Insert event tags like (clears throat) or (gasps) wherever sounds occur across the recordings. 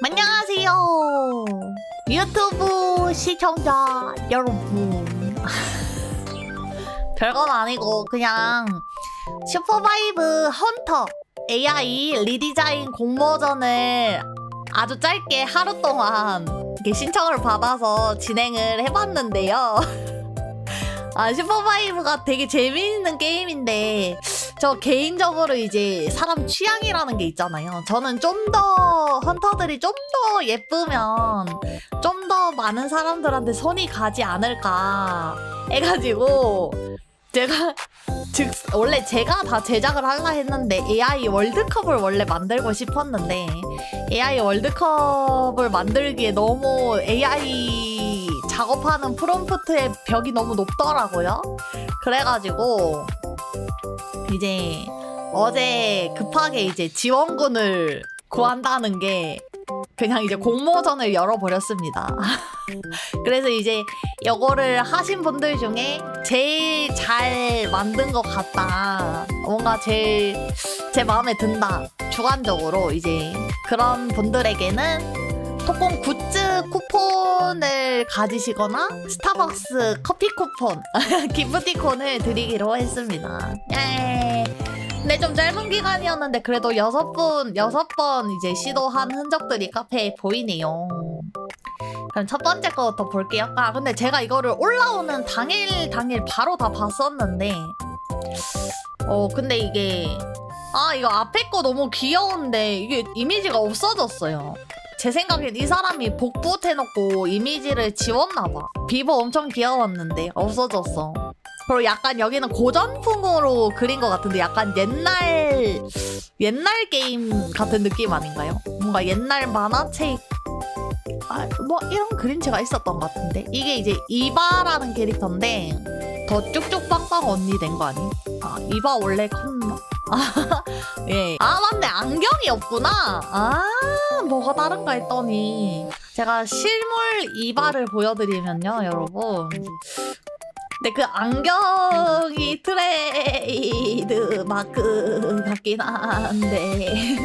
안녕하세요. 유튜브 시청자 여러분. (laughs) 별건 아니고 그냥 슈퍼바이브 헌터 AI 리디자인 공모전을 아주 짧게 하루 동안 이렇게 신청을 받아서 진행을 해봤는데요. (laughs) 아, 슈퍼바이브가 되게 재미있는 게임인데 저 개인적으로 이제 사람 취향이라는 게 있잖아요. 저는 좀 더 헌터들이 좀 더 예쁘면 좀 더 많은 사람들한테 손이 가지 않을까 해가지고 제가 즉 원래 제가 다 제작을 하려 했는데 AI 월드컵을 원래 만들고 싶었는데 AI 월드컵을 만들기에 너무 AI 작업하는 프롬프트의 벽이 너무 높더라고요. 그래가지고 이제 어제 급하게 이제 지원군을 구한다는 게 그냥 이제 공모전을 열어버렸습니다. (laughs) 그래서 이제 이거를 하신 분들 중에 제일 잘 만든 것 같다. 뭔가 제일 제 마음에 든다. 주관적으로 이제 그런 분들에게는 토콩 굿즈 쿠폰을 가지시거나 스타벅스 커피 쿠폰, (laughs) 기프티콘을 드리기로 했습니다. 예. 근데 좀 짧은 기간이었는데 그래도 여섯 분 여섯 번 이제 시도한 흔적들이 카페에 보이네요. 그럼 첫 번째 거부터 볼게요. 아 근데 제가 이거를 올라오는 당일 당일 바로 다 봤었는데 어 근데 이게 아 이거 앞에 거 너무 귀여운데 이게 이미지가 없어졌어요. 제 생각엔 이 사람이 복붙 해놓고 이미지를 지웠나봐. 비보 엄청 귀여웠는데 없어졌어. 그리고 약간 여기는 고전풍으로 그린 것 같은데 약간 옛날 옛날 게임 같은 느낌 아닌가요? 뭔가 옛날 만화책 아, 뭐 이런 그림체가 있었던 것 같은데 이게 이제 이바라는 캐릭터인데 더 쭉쭉 빵빵 언니 된 거 아니? 아 이바 원래 컸나? 아, 예. 아 맞네. 안경이 없구나. 아 뭐가 다른가 했더니. 제가 실물 이바를 보여드리면요 여러분. 근데 그 안경이 트레이드 마크 같긴 한데.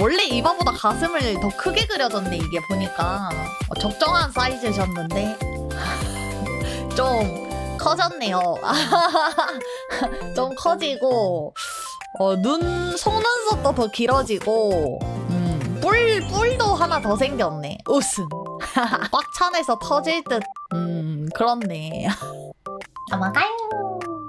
원래 이바보다 가슴을 더 크게 그려졌네 이게 보니까. 어, 적정한 사이즈셨는데. (laughs) 좀 커졌네요. (laughs) 좀 커지고 어, 눈 속눈썹도 더 길어지고 음, 뿔 뿔도 하나 더 생겼네 웃음 (laughs) 꽉 찬에서 터질 듯 음, 그렇네 (laughs) 아마가요.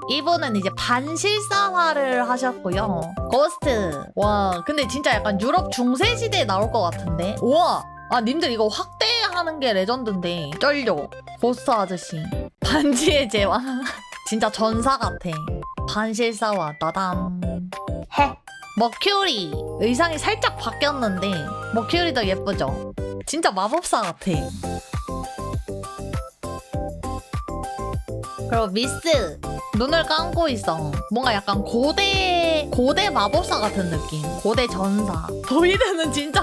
이분은 이제 반실사화를 하셨고요. 고스트. 와, 근데 진짜 약간 유럽 중세 시대에 나올 것 같은데. 우와. 아, 님들 이거 확대하는 게 레전드인데. 쩔려. 고스트 아저씨. 반지의 제왕. (laughs) 진짜 전사 같아. 반실사화. 나담. 해. 머큐리. 의상이 살짝 바뀌었는데. 머큐리도 예쁘죠? 진짜 마법사 같아. 그리고 미스 눈을 감고 있어 뭔가 약간 고대 고대 마법사 같은 느낌 고대 전사 보이드는 진짜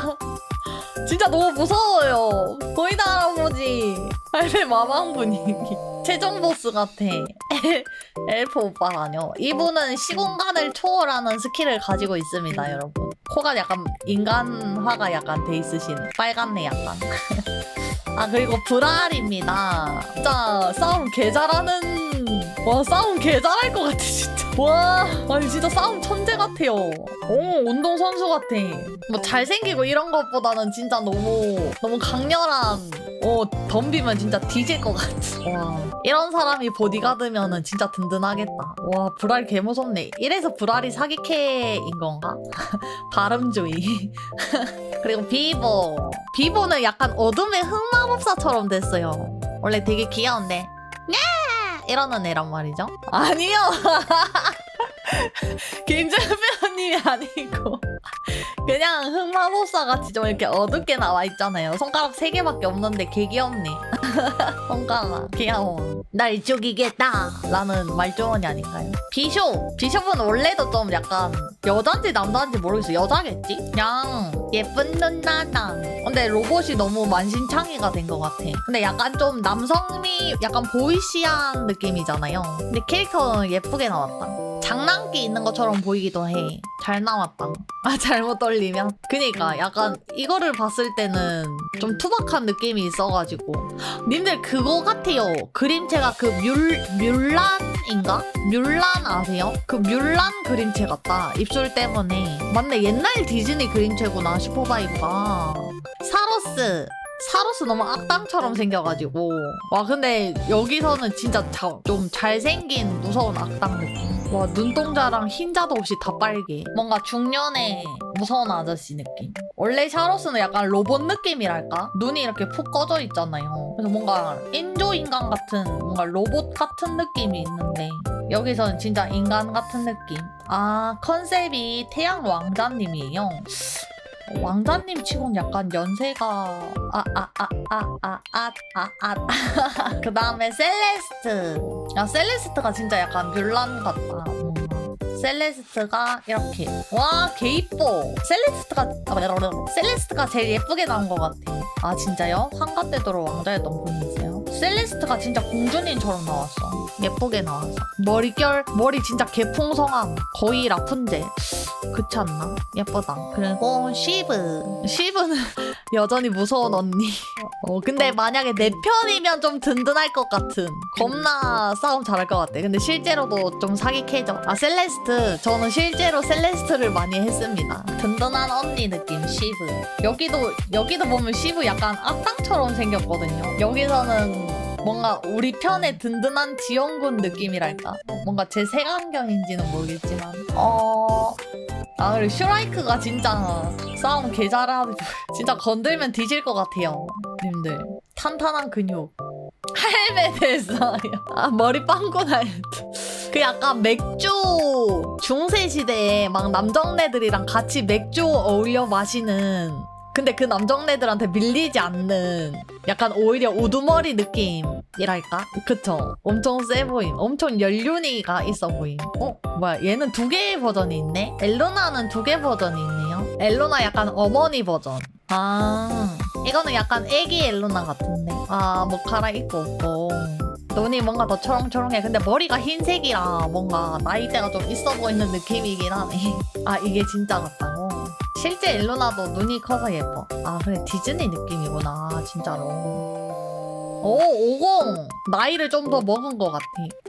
(laughs) 진짜 너무 무서워요 보이드 할아버지 할배 마방 분위기 (laughs) 최종 보스 같아 엘- 엘프 오빠라뇨 이분은 시공간을 초월하는 스킬을 가지고 있습니다 여러분. 코가 약간 인간화가 약간 돼 있으신 빨갛네 약간. (laughs) 아 그리고 브랄입니다. 진짜 싸움 개 잘하는 와 싸움 개 잘할 것 같아 진짜. 와 아니 진짜 싸움 천재 같아요. 오 운동 선수 같아. 뭐 잘생기고 이런 것보다는 진짜 너무 너무 강렬한. 어 덤비면 진짜 뒤질 것 같아. 와 이런 사람이 보디가드면은 진짜 든든하겠다. 와 브랄 개 무섭네. 이래서 브랄이 사기캐인 건가? (laughs) 발음주의. (laughs) 그리고 비보. 비보는 약간 어둠의 흑마법사처럼 됐어요. 원래 되게 귀여운데. 야! 이러는 애란 말이죠. (laughs) 아니요. (laughs) 김재표님이 아니고 그냥 흑마법사 같이 좀 이렇게 어둡게 나와 있잖아요. 손가락 세 개밖에 없는데 개 귀엽네. (laughs) 손가락 귀여워. 날 죽이겠다. 라는 말조원이 아닌가요? 비숍. 비숍은 원래도 좀 약간 여잔지 남자인지 모르겠어. 여자겠지? 그냥 예쁜 누나다. 근데 로봇이 너무 만신창이가 된 것 같아. 근데 약간 좀 남성미, 약간 보이시한 느낌이잖아요. 근데 캐릭터는 예쁘게 나왔다. 장난기 있는 것처럼 보이기도 해. 잘 나왔다. 아 (laughs) 잘못 돌리면. 그니까 약간 이거를 봤을 때는 좀 투박한 느낌이 있어가지고. (gasps) 님들 그거 같아요. 그림체가 그 뮬, 뮬란인가? 뮬란 아세요? 그 뮬란 그림체 같다. 입술 때문에. 맞네, 옛날 디즈니 그림체구나, 슈퍼바이브가. 사로스. 사로스 너무 악당처럼 생겨가지고. 와, 근데 여기서는 진짜 자- 좀 잘생긴 무서운 악당 느낌. 와, 눈동자랑 흰자도 없이 다 빨개. 뭔가 중년의 무서운 아저씨 느낌. 원래 샤로스는 약간 로봇 느낌이랄까? 눈이 이렇게 푹 꺼져 있잖아요. 그래서 뭔가 인조인간 같은 뭔가 로봇 같은 느낌이 있는데 여기서는 진짜 인간 같은 느낌. 아 컨셉이 태양 왕자님이에요. 왕자님 치곤 약간 연세가 아 아 아 아 아 아 (laughs) 아아 그 다음에 셀레스트 야 셀레스트가 진짜 약간 뮬란 같다 뭔가. 셀레스트가 이렇게 와 개 이뻐 셀레스트가 아. 셀레스트가 제일 예쁘게 나온 것 같아 아 진짜요? 환가 때도록 왕자였던 분이세요? 셀레스트가 진짜 공주님처럼 나왔어. 예쁘게 나왔어. 머리결 머리 진짜 개풍성함 거의 라푼젤. 그렇지 않나? 예쁘다. 그리고 시브. 시브는 (laughs) 여전히 무서운 언니. 어 근데 만약에 내 편이면 좀 든든할 것 같은 겁나 싸움 잘할 것 같아. 근데 실제로도 좀 사기 캐죠 아 셀레스트. 저는 실제로 셀레스트를 많이 했습니다. 든든한 언니 느낌 시브. 여기도 여기도 보면 시브 약간 악당처럼 생겼거든요. 여기서는 뭔가 우리 편의 든든한 지원군 느낌이랄까? 뭔가 제 색안경인지는 모르겠지만. 어... 아 그리고 슈라이크가 진짜 싸움 개 잘하고 (laughs) 진짜 건들면 뒤질 것 같아요 님들. 탄탄한 근육. 헬멧에서요. (laughs) 아 머리 빵꾸 나요 그 약간 맥주 중세 시대에 막 남정네들이랑 같이 맥주 어울려 마시는 근데 그 남정네들한테 밀리지 않는 약간 오히려 우두머리 느낌이랄까? 그쵸? 엄청 세 보임. 엄청 연륜이가 있어 보임. 어? 뭐야? 얘는 두 개의 버전이 있네? 엘로나는 두 개 버전이 있네요? 엘로나 약간 어머니 버전. 아, 이거는 약간 애기 엘로나 같은데. 아, 뭐 갈아입고 없고. 눈이 뭔가 더 초롱초롱해. 근데 머리가 흰색이라 뭔가 나이대가 좀 있어 보이는 느낌이긴 하네. 아, 이게 진짜 같다고? 실제 엘로나도 눈이 커서 예뻐. 아, 그래. 디즈니 느낌이구나. 진짜로. 오, 50! 나이를 좀 더 먹은 것 같아. (laughs)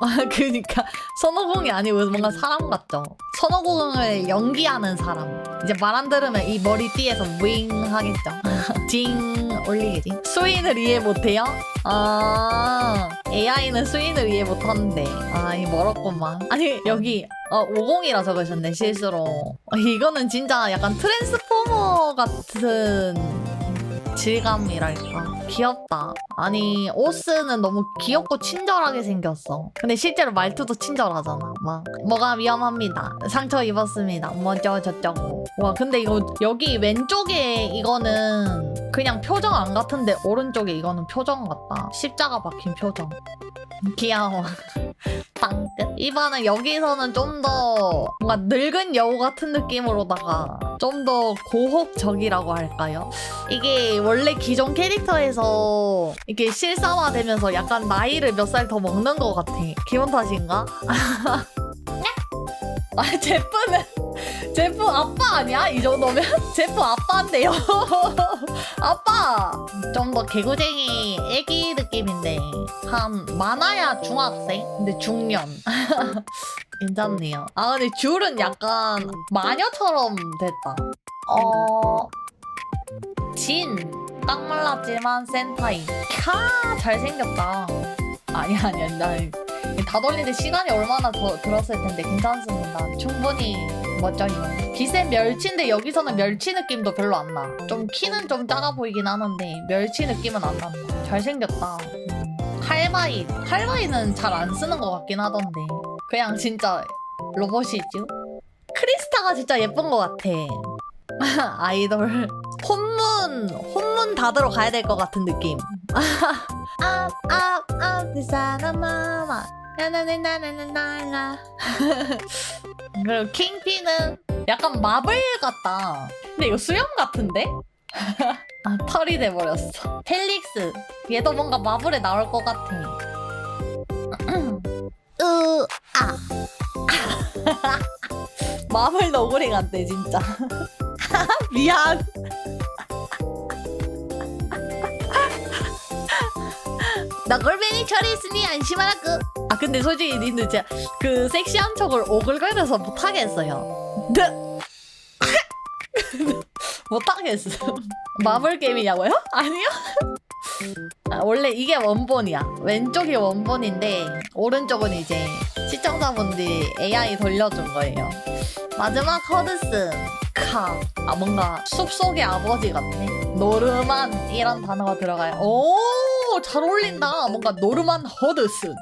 아, 그니까. 선호공이 아니고 뭔가 사람 같죠? 선호공을 연기하는 사람. 이제 말 안 들으면 이 머리띠에서 윙 하겠죠? (laughs) 징 올리겠지? 수인을 이해 못해요? 아, AI는 수인을 이해 못하는데. 아, 이 멀었구만. 아니, 여기, 어, 50이라 적으셨네, 실수로. 어, 이거는 진짜 약간 트랜스포머 같은 질감이랄까. 귀엽다. 아니, 오스는 너무 귀엽고 친절하게 생겼어. 근데 실제로 말투도 친절하잖아. 막, 뭐가 위험합니다. 상처 입었습니다. 뭐저 저쩌고. 와, 근데 이거 여기 왼쪽에 이거는 그냥 표정 안 같은데 오른쪽에 이거는 표정 같다. 십자가 박힌 표정. 귀여워. (laughs) 빵끝. 이번은 여기서는 좀 더 뭔가 늙은 여우 같은 느낌으로다가 좀 더 고혹적이라고 할까요? 이게 원래 기존 캐릭터에서 이게 실사화되면서 약간 나이를 몇 살 더 먹는 것 같아. 기분 탓인가? (laughs) 아 제프는 제프 아빠 아니야? 이 정도면 (laughs) 제프 아빠인데요. (laughs) 아빠 좀 더 개구쟁이 애기 느낌인데 한 많아야 중학생 근데 중년 (laughs) 괜찮네요. 아 근데 줄은 약간 마녀처럼 됐다. 어. 진. 딱 말랐지만 센타이. 캬 잘생겼다. 아니 아니 아니 나 다 돌리는데 시간이 얼마나 더 들었을 텐데 괜찮습니다. 충분히 멋져요. 빛의 멸치인데 여기서는 멸치 느낌도 별로 안 나. 좀 키는 좀 작아 보이긴 하는데 멸치 느낌은 안 난다. 잘생겼다. 음. 칼바이. 칼바이는 잘 안 쓰는 것 같긴 하던데. 그냥 진짜 로봇이죠. 크리스타가 진짜 예쁜 것 같아. (laughs) 아이돌. 혼문, 혼문 닫으러 가야 될 것 같은 느낌. (laughs) 아, 아, 아, 그 사람아. 나나나나나나나. (laughs) 그리고 킹피는 약간 마블 같다. 근데 이거 수염 같은데? (laughs) 아, 털이 돼버렸어. 펠릭스. 얘도 뭔가 마블에 나올 것 같아. (clears throat) 으, 아. (laughs) 마블 너구리 같대, 진짜. 미안. 나 골뱅이 처리했으니 안심하라고. 아 근데 솔직히 니는 진짜 그 섹시한 척을 오글거려서 못하겠어요. 네. (laughs) 못하겠어. 마블 게임이냐고요? 아니요. 아, 원래 이게 원본이야. 왼쪽이 원본인데 오른쪽은 이제 시청자분들이 AI 돌려준 거예요. 마지막 허드슨 카. 아 뭔가 숲속의 아버지 같네. 노르만 이런 단어가 들어가요. 오, 잘 어울린다. 뭔가 노르만 허드슨.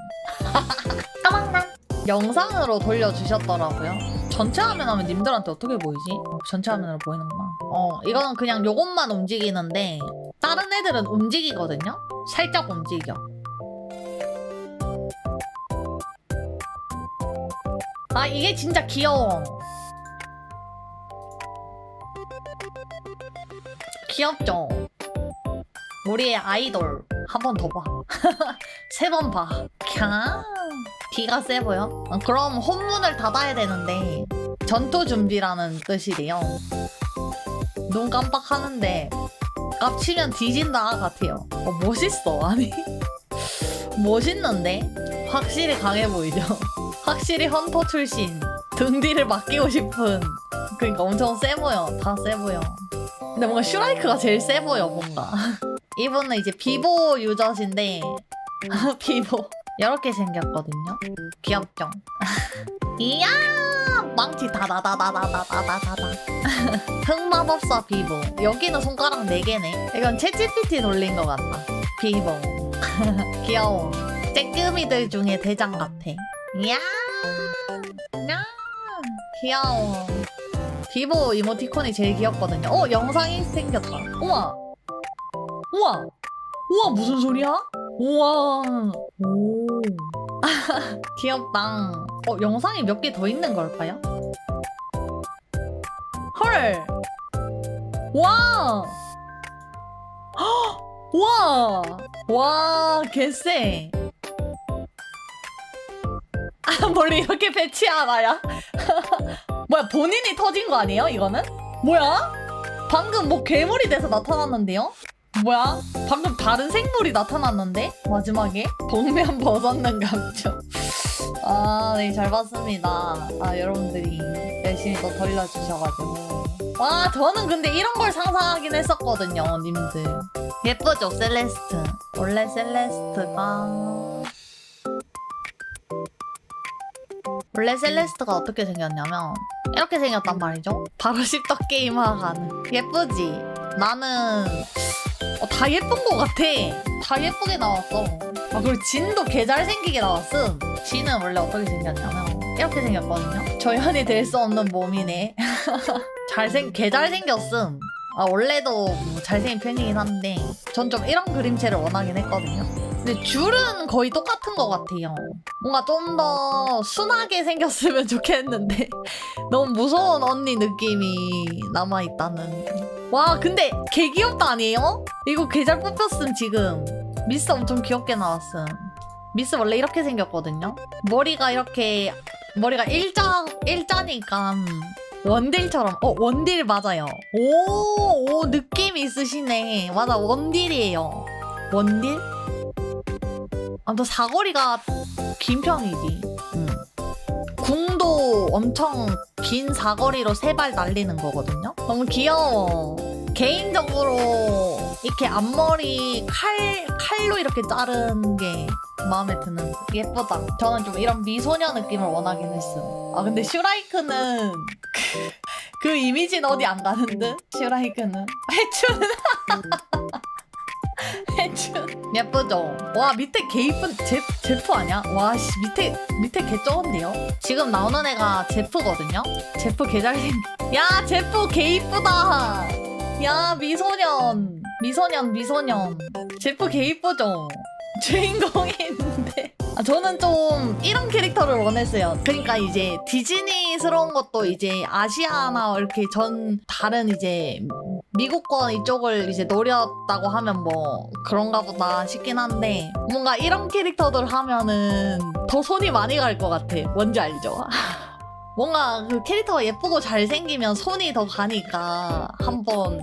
영상으로 돌려주셨더라고요. 전체 화면 하면 님들한테 어떻게 보이지? 어, 전체 화면으로 보이는구나. 어, 이거는 그냥 요것만 움직이는데 다른 애들은 움직이거든요? 살짝 움직여. 아, 이게 진짜 귀여워. 귀엽죠? 우리의 아이돌. 한 번 더 봐. (laughs) 세 번 봐. 캬. 기가 세 보여? 어, 그럼 혼문을 닫아야 되는데 전투 준비라는 뜻이래요. 눈 깜빡하는데 깝치면 뒤진다 같아요. 어, 멋있어. (laughs) 아니 멋있는데 확실히 강해 보이죠. (laughs) 확실히 헌터 출신 등 뒤를 맡기고 싶은 그러니까 엄청 세 보여. 다 세 보여. 근데 뭔가 슈라이크가 제일 세 보여 뭔가. 이분은 이제 비보 유저신데 (laughs) 비보. 이렇게 생겼거든요. 귀엽죠? (laughs) 이야! 망치 다다다다다다다다다. (laughs) 흑마법사 비보. 여기는 손가락 4개네. 이건 챗GPT 돌린 것 같다. 비보. 귀여워. 쬐끄미들 중에 대장 같아. 이야! 야 귀여워. 비보 이모티콘이 제일 귀엽거든요. 어 영상이 생겼다. 우와 우와 우와 무슨 소리야? 우와 오 (laughs) 귀엽다 어 영상이 몇 개 더 있는 걸까요? 헐 와! 헉! 와! 와, 개쎄. (laughs) 아, 뭘 이렇게 배치하나야? (laughs) 뭐야, 본인이 터진 거 아니에요, 이거는? 뭐야? 방금 뭐 괴물이 돼서 나타났는데요? 뭐야? 방금 다른 생물이 나타났는데? 마지막에? 복면 벗었는 감정. 아, 네, 잘 봤습니다. 아, 여러분들이 열심히 또 돌려주셔가지고. 와, 저는 근데 이런 걸 상상하긴 했었거든요, 님들. 예쁘죠, 셀레스트. 원래 셀레스트가. 원래 셀레스트가 어떻게 생겼냐면, 이렇게 생겼단 말이죠. 바로 (laughs) 십덕 게임 하가는. 예쁘지? 나는, 어, 다 예쁜 것 같아. 다 예쁘게 나왔어. 아, 그리고 진도 개 잘생기게 나왔음. 진은 원래 어떻게 생겼냐면, 이렇게 생겼거든요. 조연이 될 수 없는 몸이네. (laughs) 잘생 개 잘생겼음. 아 원래도 뭐 잘생긴 편이긴 한데 전 좀 이런 그림체를 원하긴 했거든요. 근데 줄은 거의 똑같은 것 같아요. 뭔가 좀 더 순하게 생겼으면 (laughs) 좋겠는데 너무 무서운 언니 느낌이 남아 있다는. 와 근데 개 귀엽다 아니에요? 이거 개 잘 뽑혔음 지금. 미스 엄청 귀엽게 나왔음. 미스 원래 이렇게 생겼거든요. 머리가 이렇게 머리가 일자 일자니까 원딜처럼 어 원딜 맞아요 오, 오 느낌 있으시네 맞아 원딜이에요 원딜? 아무튼 사거리가 긴 편이지 응. 엄청 긴 사거리로 세 발 날리는 거거든요? 너무 귀여워. 개인적으로 이렇게 앞머리 칼, 칼로 이렇게 자른 게 마음에 드는 예쁘다. 저는 좀 이런 미소녀 느낌을 원하긴 했어 아 근데 슈라이크는 그, 그 이미지는 어디 안 가는 듯? 슈라이크는? (laughs) 해춘 해춘 예쁘죠? 와 밑에 개 이쁜 제, 제프 아니야? 와씨 밑에 밑에 개 쩌은데요? 지금 나오는 애가 제프거든요? 제프 개 잘생 야 제프 개 이쁘다 야 미소년 미소년 미소년 제프 개 이쁘죠? (laughs) 주인공이 있는데 아, 저는 좀 이런 캐릭터를 원했어요. 그러니까 이제 디즈니스러운 것도 이제 아시아나 이렇게 전 다른 이제 미국권 이쪽을 이제 노렸다고 하면 뭐 그런가 보다 싶긴 한데 뭔가 이런 캐릭터들 하면은 더 손이 많이 갈 것 같아. 뭔지 알죠? (laughs) 뭔가 그 캐릭터가 예쁘고 잘생기면 손이 더 가니까 한번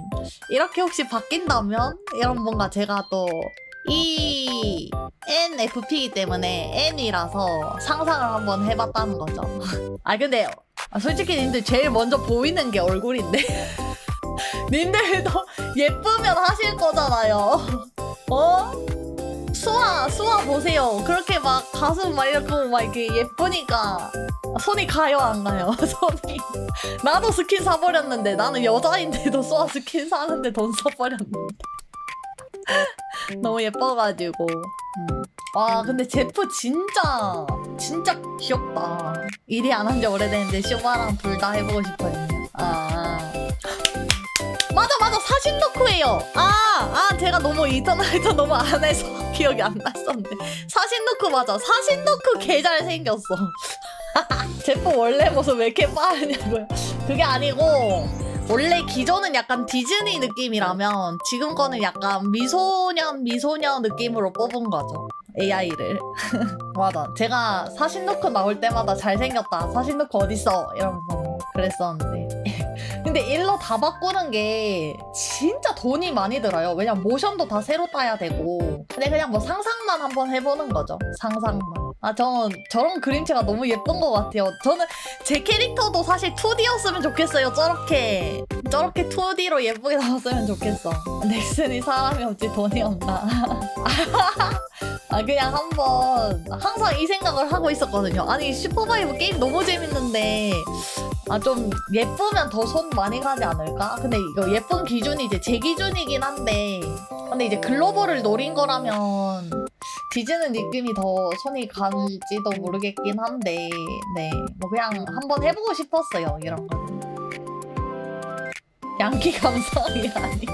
이렇게 혹시 바뀐다면 이런 뭔가 제가 또 이 NFP이기 때문에 N이라서 상상을 한번 해봤다는 거죠. (laughs) 아 근데 아, 솔직히 님들 제일 먼저 보이는 게 얼굴인데 (laughs) 님들도 예쁘면 하실 거잖아요. (laughs) 어? 수아 수아 보세요. 그렇게 막 가슴 막 이렇게 막 이렇게 예쁘니까 손이 가요 안 가요? 손이 나도 스킨 사버렸는데 나는 여자인데도 수아 스킨 사는데 돈 써버렸는데 너무 예뻐가지고. 음. 와 근데 제프 진짜 진짜 귀엽다. 일이 안 한 지 오래됐는데 쇼바랑 둘 다 해보고 싶어요. 아 맞아 맞아. 사신 덕후예요. 아아 제가 너무 이터나이터 너무 안 해서 (laughs) 기억이 안 났었는데 사신 덕후 맞아. 사신 덕후 개 잘 생겼어. (laughs) 제프 원래 모습 왜 이렇게 빠르냐고요. 그게 아니고 원래 기존은 약간 디즈니 느낌이라면 지금 거는 약간 미소년 미소녀 느낌으로 뽑은 거죠. AI를. (laughs) 맞아. 제가 사신 놓고 나올 때마다 잘생겼다. 사신 놓고 어딨어? 이러면서 그랬었는데 근데 일로 다 바꾸는 게 진짜 돈이 많이 들어요 왜냐면 모션도 다 새로 따야 되고 근데 그냥 뭐 상상만 한번 해보는 거죠 상상만 아 저는 저런 그림체가 너무 예쁜 것 같아요 저는 제 캐릭터도 사실 2D였으면 좋겠어요. 저렇게 저렇게 2D로 예쁘게 나왔으면 좋겠어. 넥슨이 사람이 없지 돈이 없나. (laughs) 아 그냥 한번 항상 이 생각을 하고 있었거든요. 아니 슈퍼바이브 게임 너무 재밌는데 아 좀 예쁘면 더 손 많이 가지 않을까? 근데 이거 예쁜 기준이 이제 제 기준이긴 한데 근데 이제 글로벌을 노린 거라면 디즈는 느낌이 더 손이 갈지도 모르겠긴 한데 네 뭐 그냥 한번 해보고 싶었어요 이런 거 양키 감성이 아니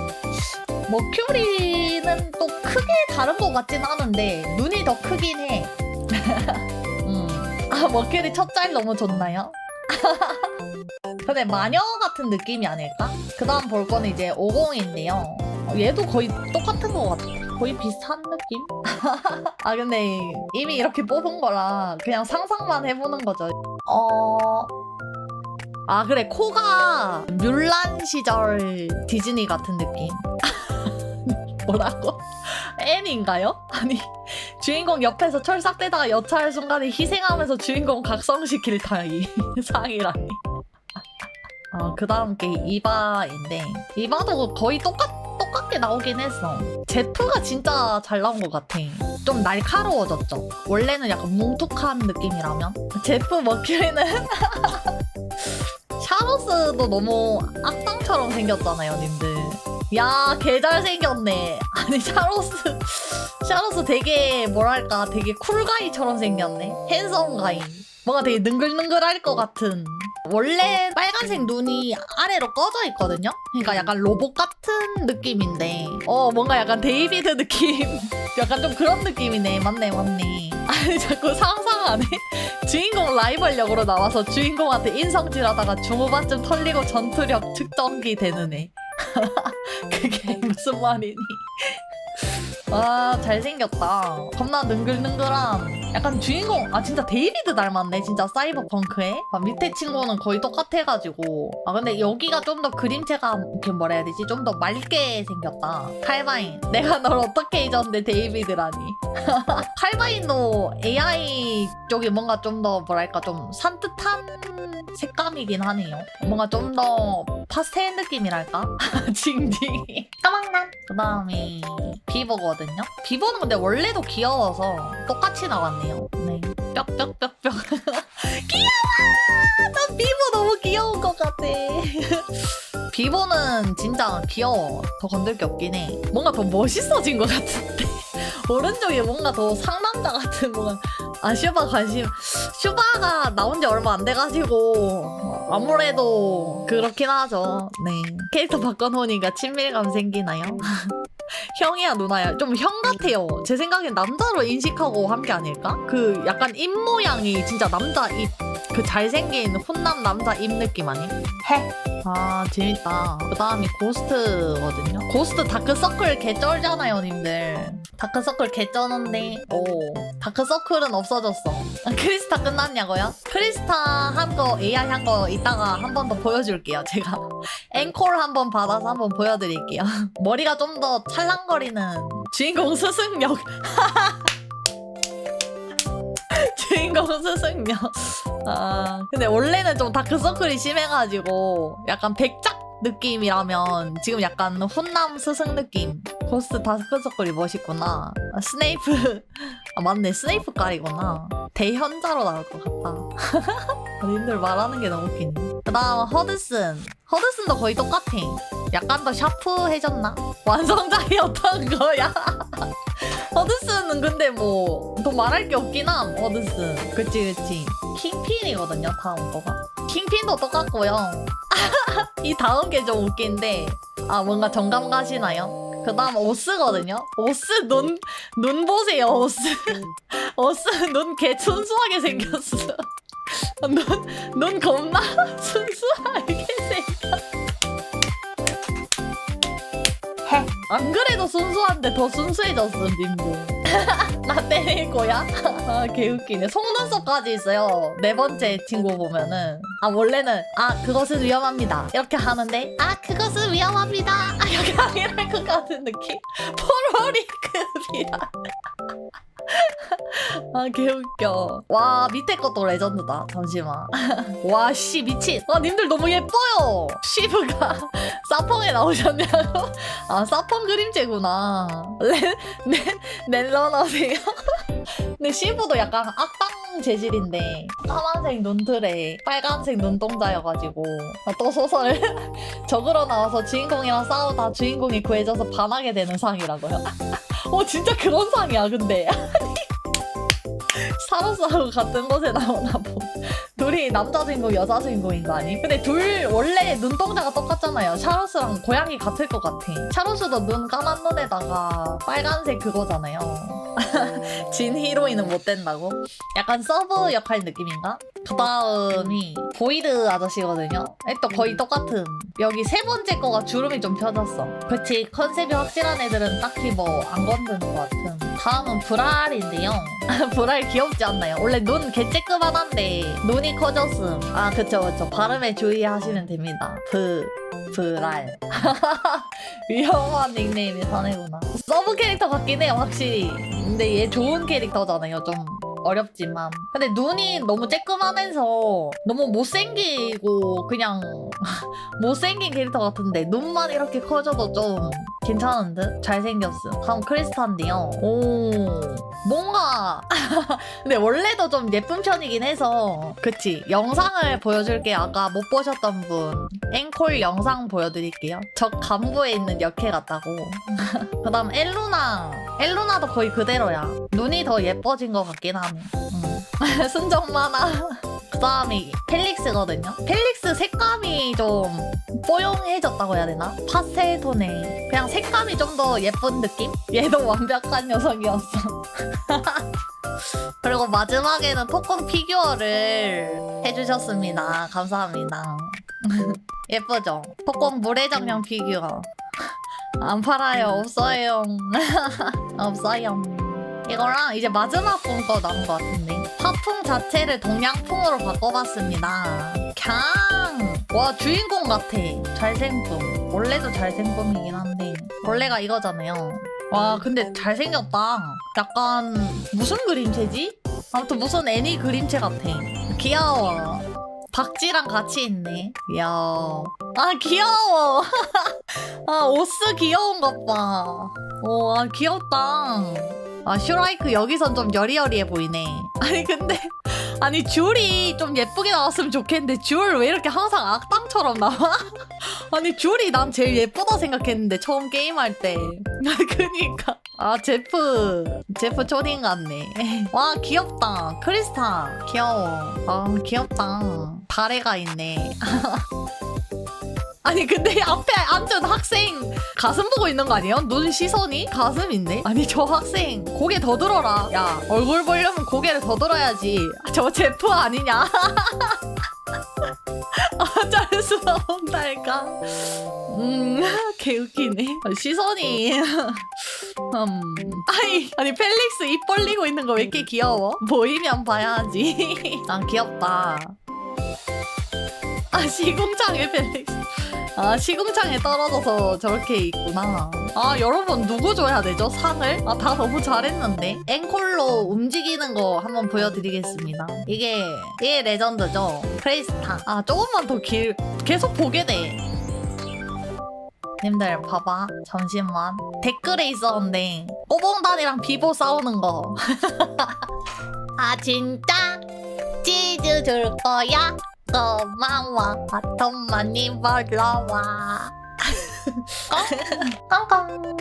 머큐리는 또 크게 다른 것 같진 않은데 눈이 더 크긴 해 (laughs) 음. 아 머큐리 첫 짤 너무 좋나요? (laughs) 근데 마녀 같은 느낌이 아닐까? 그 다음 볼 거는 이제 50인데요 얘도 거의 똑같은 것 같아 거의 비슷한 느낌? (laughs) 아 근데 이미 이렇게 뽑은 거라 그냥 상상만 해보는 거죠. 어. 아 그래 코가 뮬란 시절 디즈니 같은 느낌. (laughs) 뭐라고? N인가요? 아니 (laughs) 주인공 옆에서 철삭대다가 여차할 순간에 희생하면서 주인공 각성시킬 타이 (laughs) 상이라니. 어, 그 다음 게 이바인데 이바도 거의 똑같 똑같게 나오긴 했어. 제프가 진짜 잘 나온 것 같아. 좀 날카로워졌죠. 원래는 약간 뭉툭한 느낌이라면 제프 머큐리는 (laughs) 샤로스도 너무 악당처럼 생겼잖아요, 님들. 야, 개 잘생겼네. (laughs) 아니, 샤로스, 샤로스 되게, 뭐랄까, 되게 쿨가이처럼 생겼네. 핸섬 가이. 뭔가 되게 능글능글할 것 같은. 원래 빨간색 눈이 아래로 꺼져 있거든요? 그러니까 약간 로봇 같은 느낌인데, 어, 뭔가 약간 데이비드 느낌. (laughs) 약간 좀 그런 느낌이네. 맞네, 맞네. (laughs) 아니, 자꾸 상상하네. (laughs) 주인공 라이벌 역으로 나와서 주인공한테 인성질하다가 중후반쯤 털리고 전투력 측정기 되는 애. 그게 무슨 말이니? 와 잘생겼다. 겁나 능글능글한 약간 주인공 아 진짜 데이비드 닮았네 진짜 사이버펑크에? 아, 밑에 친구는 거의 똑같아가지고. 아 근데 여기가 좀 더 그림체가 이렇게 뭐라 해야 되지? 좀 더 맑게 생겼다. 칼바인. (laughs) 내가 널 어떻게 잊었는데 데이비드라니. (laughs) 칼바인도 AI 쪽이 뭔가 좀 더 뭐랄까 좀 산뜻한 색감이긴 하네요. 뭔가 좀 더 파스텔 느낌이랄까? (laughs) 징징이. 까망만 그 다음에 비버거 든요. 비버는 근데 원래도 귀여워서 똑같이 나왔네요. 네. 뿅뿅뿅뿅. (laughs) 귀여워! 난 비버 너무 귀여운 것 같아. (laughs) 비버는 진짜 귀여워. 더 건들 게 없긴 해. 뭔가 더 멋있어진 것 같은데. (laughs) 오른쪽에 뭔가 더 상남자 같은 뭔가 아 슈바 관심 슈바가 나온 지 얼마 안 돼가지고 아무래도 그렇긴 하죠 네 캐릭터 바꿔놓으니까 친밀감 생기나요? (laughs) 형이야 누나야 좀 형 같아요 제 생각엔 남자로 인식하고 한 게 아닐까? 그 약간 입 모양이 진짜 남자 입 그 잘생긴 훈남 남자 입 느낌 아니? 해. 아 재밌다. 그 다음이 고스트거든요. 고스트 다크서클 개쩔잖아요, 님들. 다크서클 개쩌는데 오 다크서클은 없어졌어. 아, 크리스타 끝났냐고요? 크리스타 한 거 AI 한 거 이따가 한 번 더 보여줄게요. 제가 (laughs) 앵콜 한 번 받아서 한 번 보여드릴게요. (laughs) 머리가 좀더 찰랑거리는 주인공 스승력. (laughs) 주인공 스승력. 아 근데 원래는 좀 다크서클이 심해가지고 약간 백작 느낌이라면 지금 약간 훈남 스승 느낌. 고스트 다크서클이 멋있구나. 아, 스네이프 (laughs) 아 맞네 스네이프 깔이구나. 대현자로 나올 것 같다. (laughs) 님들 말하는 게 너무 웃기네. 그 다음 허드슨. 허드슨도 거의 똑같아. 약간 더 샤프해졌나? 완성작이 (laughs) 어떤 거야? 허드슨은 근데 뭐 더 말할 게 없긴 함 허드슨 그치 그치 킹핀이거든요 다음 거가 킹핀도 똑같고요 (laughs) 이 다음 게 좀 웃긴데 아 뭔가 정감 가시나요? 그 다음 오스거든요? 오스 눈, 눈 보세요 오스. (laughs) 오스 눈 개 순수하게 생겼어. (laughs) 눈, 눈 겁나 순수하게 안 그래도 순수한데 더 순수해졌음 님들 (laughs) 나 때릴 거야? 아 개웃기네. 속눈썹까지 있어요. 네 번째 친구 보면은. 아 원래는 아 그것은 위험합니다. 이렇게 하는데 아 그것은 위험합니다. 아 이렇게 하기를 것 같은 느낌. (laughs) 포로리급이야 아 개웃겨. 와 밑에 것도 레전드다. 잠시만. (laughs) 와 씨 미친. 와 님들 너무 예뻐요. 시브가 (laughs) 사펑에 나오셨냐고? 아 사펑 그림체구나. 렌, 렌, 넬러너세요? (laughs) 근데 시브도 약간 악당 재질인데 까만색 눈틀에 빨간색 눈동자여가지고 아, 또 소설을 (laughs) 적으러 나와서 주인공이랑 싸우다 주인공이 구해져서 반하게 되는 상이라고요? (laughs) 어 진짜 그런 상이야 근데 (laughs) 사로사로 같은 곳에 나오나 보 둘이 남자 주인공 여자 주인공인 거 아니? 근데 둘 원래 눈동자가 똑같잖아요 샤로스랑 고양이 같을 것 같아 샤로스도 눈 까만 눈에다가 빨간색 그거잖아요 (laughs) 진 히로인은 못 된다고? 약간 서브 역할 느낌인가? 그 다음이 보이드 아저씨거든요. 또 거의 똑같은. 여기 세 번째 거가 주름이 좀 펴졌어. 그치 컨셉이 확실한 애들은 딱히 뭐 안 건드는 것 같은. 다음은 브랄인데요. (laughs) 브랄 귀엽지 않나요? 원래 눈 개쬐끄만한데 눈이 커졌음. 아 그쵸 그쵸. 발음에 주의하시면 됩니다. 브 브랄. (laughs) 위험한 닉네임이 사내구나. 서브 캐릭터 같긴 해요 확실히. 근데 얘 좋은 캐릭터잖아요 좀 어렵지만. 근데 눈이 너무 쬐끄만해서 너무 못생기고 그냥 (laughs) 못생긴 캐릭터 같은데 눈만 이렇게 커져도 좀 괜찮은 듯? 잘생겼음. 다음 크리스탄데요. 오 뭔가 (laughs) 근데 원래도 좀 예쁜 편이긴 해서. 그치. 영상을 보여줄게. 아까 못 보셨던 분. 앵콜 영상 보여드릴게요. 저 간부에 있는 역해 같다고. (laughs) 그 다음 엘루나 엘루나도 거의 그대로야 눈이 더 예뻐진 것 같긴 하네 음. (laughs) 순정 만화 그 다음이 펠릭스거든요 펠릭스 색감이 좀 뽀용해졌다고 해야 되나? 파스텔 톤에 그냥 색감이 좀 더 예쁜 느낌? 얘도 (laughs) 완벽한 녀석이었어 (laughs) 그리고 마지막에는 토콘 피규어를 해주셨습니다 감사합니다 예쁘죠? 토콘 물회정령 피규어 안 팔아요. 없어요. (laughs) 없어요. 이거랑 이제 마지막 분거 나온 것 같은데. 화풍 자체를 동양풍으로 바꿔봤습니다. 캬! 와 주인공 같아. 잘생김. 원래도 잘생김이긴 한데. 원래가 이거잖아요. 와 근데 잘생겼다. 약간 무슨 그림체지? 아무튼 무슨 애니 그림체 같아. 귀여워 박쥐랑 같이 있네. 이야 아 귀여워. (laughs) 아 오스 귀여운 것 봐. 오, 아 귀엽다. 아 슈라이크 여기선 좀 여리여리해 보이네. (laughs) 아니 근데 아니 줄이 좀 예쁘게 나왔으면 좋겠는데 줄 왜 이렇게 항상 악당처럼 나와? (laughs) 아니 줄이 난 제일 예쁘다 생각했는데 처음 게임할 때. (laughs) 그니까. 아 제프. 제프 초딩 같네. (laughs) 와 귀엽다. 크리스타. 귀여워. 아 귀엽다. 다래가 있네 아니 근데 앞에 앉은 학생 가슴 보고 있는 거 아니에요? 눈 시선이 가슴인데? 아니 저 학생 고개 더 들어라. 야 얼굴 보려면 고개를 더 들어야지. 저 제프 아니냐? (laughs) 어쩔 수 없달까. 음 개웃기네. 시선이. (laughs) 음. 아니 아니 펠릭스 입 벌리고 있는 거 왜 이렇게 귀여워? 보이면 봐야지. (laughs) 아 귀엽다. 아 시궁창에 펠릭스. 아 시궁창에 떨어져서 저렇게 있구나. 아 여러분 누구 줘야 되죠 상을? 아 다 너무 잘했는데. 앵콜로 움직이는 거 한번 보여드리겠습니다. 이게 이게 레전드죠. 크레이스타. 아 조금만 더 길 계속 보게 돼. 님들 봐봐 잠시만 댓글에 있었는데 꼬봉단이랑 비보 싸우는 거. (laughs) 아 진짜 치즈 줄 거야? 고마워 바톤 많이 벌러와 깡깡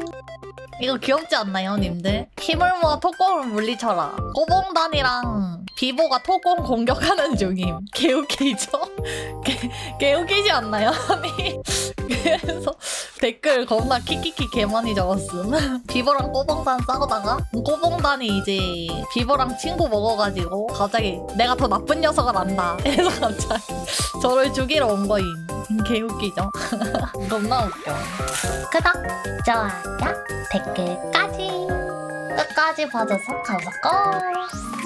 이거 귀엽지 않나요 님들? 힘을 모아 톡공을 물리쳐라 꼬봉단이랑 비보가 톡공 공격하는 중임 개웃기죠? (laughs) 개, 개웃기지 않나요? 아니 (laughs) 그래서 댓글 겁나 키키키 개 많이 적었음 (laughs) 비보랑 꼬봉단 싸우다가 꼬봉단이 이제 비보랑 친구 먹어가지고 갑자기 내가 더 나쁜 녀석을 안다 그래서 갑자기 저를 죽이러 온 거임 개웃기죠? 겁나 웃겨 구독, 좋아요, 댓글 까지. 끝까지 봐줘서 감사합니다